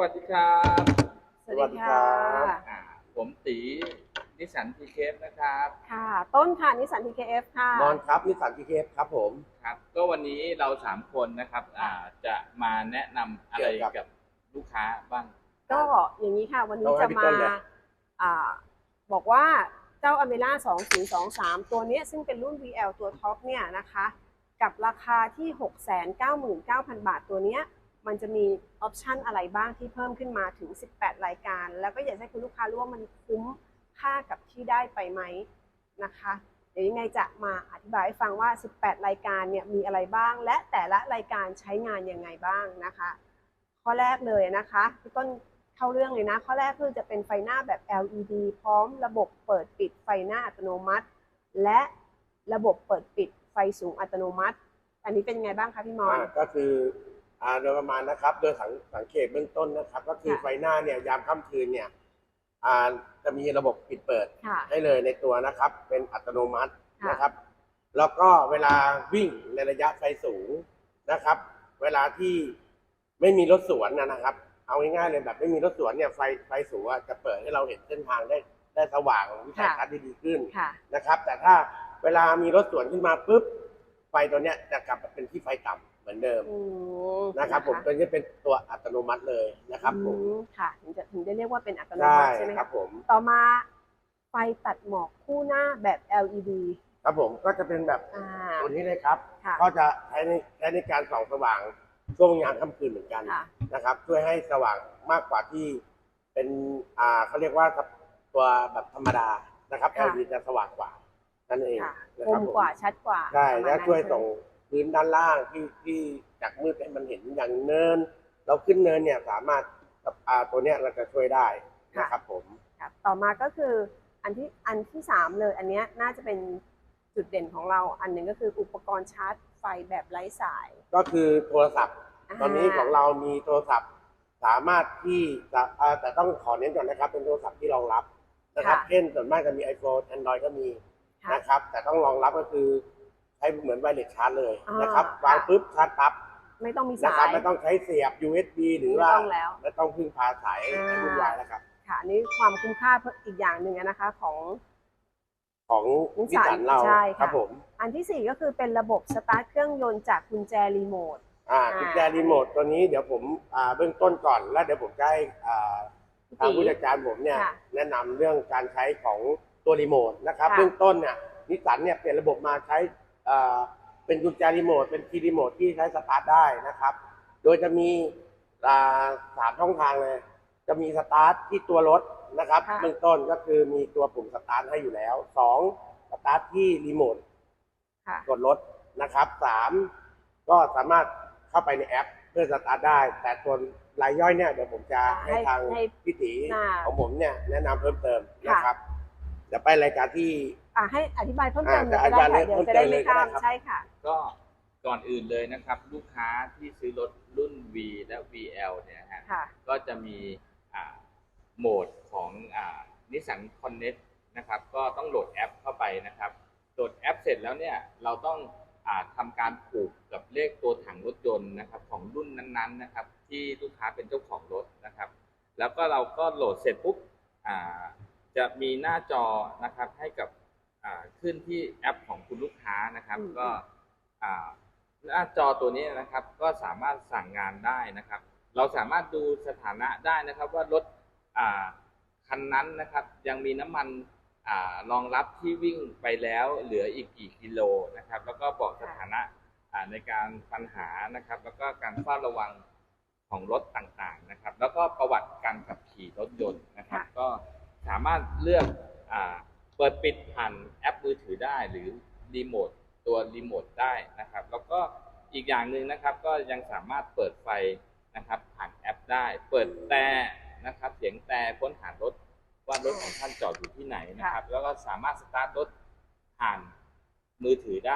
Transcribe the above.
วัสดีครับสวัสดีค่ะอ่าผมตีนิสันพีเคฟนะครับ ค่ะ ต้นค่ะนิสสัน TKF ค่ะ นอนครับนิสสันพีเคฟครับผม ครับ ก็วันนี้เราสามคนนะครับอ่าจะมาแนะนำอะไรเกี่ยวกับ กับลูกค้าบ้าง ก็อย่างนี้ค่ะ วันนี้ต้องให้จะพี่มาต้นเลย อ่าบอกว่าเจ้าอเมร่า2023 ตัวเนี้ยซึ่งเป็นรุ่น VL ตัวท็อปเนี่ยนะคะ กับราคาที่ 699,000 บาทตัวเนี้ย มันจะมีออปชันอะไรบ้างที่เพิ่มขึ้นมาถึง 18 รายการ แล้วก็อยากให้คุณลูกค้ารู้ว่ามันคุ้มค่ากับที่ได้ไปไหมนะคะ เดี๋ยวยังไงจะมาอธิบายให้ฟังว่า 18 รายการเนี่ยมีอะไรบ้าง และแต่ละรายการใช้งานยังไงบ้างนะคะ ข้อแรกเลยนะคะพี่ต้นเข้าเรื่องเลยนะ ข้อแรกคือจะเป็นไฟหน้าแบบ LED พร้อมระบบเปิดปิดไฟหน้าอัตโนมัติ และระบบเปิดปิดไฟสูงอัตโนมัติ อันนี้เป็นยังไงบ้างคะพี่มอนก็คือ อ่าโดยประมาณนะครับ โดยสังสังเกตเบื้องต้นนะครับ ก็คือค่ะ ไฟหน้าเนี่ยยามค่ำคืนเนี่ยอ่าจะมีระบบปิดเปิดค่ะ ให้เลยในตัวนะครับ เป็นอัตโนมัติค่ะนะครับ แล้วก็เวลาวิ่งในระยะไฟสูงนะครับ เวลาที่ไม่มีรถสวนนะนะครับ เอาง่ายๆเลยแบบไม่มีรถสวนเนี่ยไฟไฟสูงอะจะเปิดให้เราเห็นเส้นทางได้ได้สว่างวิสัยทัศน์ได้ดีขึ้น ค่ะ นะครับ แต่ถ้าเวลามีรถสวนขึ้นมาปุ๊บไฟตัวเนี้ยจะกลับมาเป็นที่ไฟต่ำเหมือนเดิม อืม นะครับผมตัวนี้เป็นตัวอัตโนมัติเลยนะครับผมอืมค่ะถึงจะถึงได้เรียกว่าเป็นอัตโนใช่มัติใช่ไหมครัคะบผม ต่อมาไฟตัดหมอกคู่หน้าแบบ LED ครับผมก็จะเป็นแบบอ่า ตัวนี้เลยครับค่ะ ก็จะใช้ในใช้ในการส่องสว่างช่วงยามค่ำคืนเหมือนกันค่ะ นะครับช่วยให้สว่างมากกว่าที่เป็นอ่าเขาเรียกว่าตัวแบบธรรมดานะครับ ค่ะ LED จะสว่างกว่านั่นเองค่ะนะคครับมผมกว่าชัดกว่าใช่ประมาณและนั้นช่วยใไหมส่งพื้นด้านล่างที่ที่ จากมืดให้มันเห็นอย่างเนิน เราขึ้นเนินเนี่ยสามารถกับอ่าตัวเนี้ยเราจะช่วยได้นะครับผมครับต่อมาก็คืออันที่อันที่สามเลยอันเนี้ยน่าจะเป็นจุดเด่นของเราอันหนึ่งก็คืออุปกรณ์ชาร์จไฟแบบไร้สาย ก็คือโทรศัพท์ ตอนนี้ของเรามีโทรศัพท์สามารถที่จะอ่าแต่ต้องขอเน้นก่อนนะครับ เป็นโทรศัพท์ที่รองรับนะครับเช่นส่วนมากจะมี iPhone Android ก็มีค่ะนะครับ แต่ต้องรองรับก็คือใช้เหมือนไวเลสชาร์จเลยอ่านนะครับค่ะวางปุ๊บชาร์จปั๊บ ไม่ต้องมีนะสาครับย ไม่ต้องใช้เสียบ USB หรือไม่ว่าต้องแล้ว ไม่ต้องพึ่งพาสายอ่าให้วุ่นวายแล้วครับ ค่ะอันนี่ความคุ้มค่าเพิ่มอีกอย่างหนึ่งอะนะคะ ของ ของนินิสสสัสันนเราใช่ค่ะ ครับผมอันที่สี่ก็คือเป็นระบบสตาร์ทเครื่องยนต์จากกุญแจรีโมท อ่าอ่า กุญแจรีโมทตัวนี้เดี๋ยวผมอ่าเบื้องต้นก่อน แล้วเดี๋ยวผมจะให้อ่า ทางผู้จัดการผมเนี่ยค่ะแนะนำเรื่องการใช้ของตัวรีโมทนะครับค่ะเบื้องต้นเนี่ยนิสสันเนี่ยเปลี่ยนระบบมาใช้เอ่อ เป็นกุญแจรีโมทเป็นคีย์รีโมทที่ใช้สตาร์ทได้นะครับ โดยจะมีอ่าสามช่องทางเลย จะมีสตาร์ทที่ตัวรถนะครับค่ะเบื้องต้นก็คือมีตัวปุ่มสตาร์ทให้อยู่แล้วสองสตาร์ทที่รีโมทค่ะกดรถนะครับสามก็สามารถเข้าไปในแอปเพื่อสตาร์ทได้ แต่ตัวรายย่อยเนี่ยเดี๋ยวผมจะให้ให้ทางให้พี่ตีอ่าของผมเนี่ยแนะนำเพิ่มเติมค่ะนะครับเดี๋ยวไปรายการที่ อะให้อธิบายเพิ่มเติมหน่อยอ่าก็ได้ค่ะอธิบายเดี๋ยวจะได้เพิ่มเติมเลยไม่ข้ามก็ได้ครับใช่ค่ะ ก็ก่อนอื่นเลยนะครับ ลูกค้าที่ซื้อรถรุ่น V และ VL เนี่ยฮะค่ะก็จะมีอ่าโหมดของอ่านิสสันคอนเน็นะครับ ก็ต้องโหลดแอปเข้าไปนะครับ โหลดแอปเสร็จแล้วเนี่ยเราต้องอาทำการผูกกับเลขตัวถังรถยนต์นะครับ ของรุ่นนั้นๆนะครับ ที่ลูกค้าเป็นเจ้าของรถนะครับ แล้วก็เราก็โหลดเสร็จปุ๊บอ่าจะมีหน้าจอนะครับให้กับอ่า ขึ้นที่แอปของคุณลูกค้านะครับอืมก็อ่าหน้าจอตัวนี้นะครับ ก็สามารถสั่งงานได้นะครับ เราสามารถดูสถานะได้นะครับว่ารถอ่าคันนั้นนะครับ ยังมีน้ำมันอารองรับที่วิ่งไปแล้วเหลืออีกกี่กิโลนะครับ แล้วก็บอกสถานะอ่าในการปัญหานะครับ แล้วก็การเฝ้าระวังของรถต่างๆนะครับ แล้วก็ประวัติการขับขี่รถยนต์นะครับค่ะก็สามารถเลือกอา เปิดปิดผ่านแอปมือถือได้หรือรีโมทตัวรีโมทได้นะครับ แล้วก็อีกอย่างหนึ่งนะครับ ก็ยังสามารถเปิดไฟนะครับ ผ่านแอปได้ เปิดแต่นะครับ เสียงแต่ค้นหารถว่ารถของท่านจอดอยู่ที่ไหนนะครับ แล้วก็สามารถสตาร์ทรถผ่านมือถือได้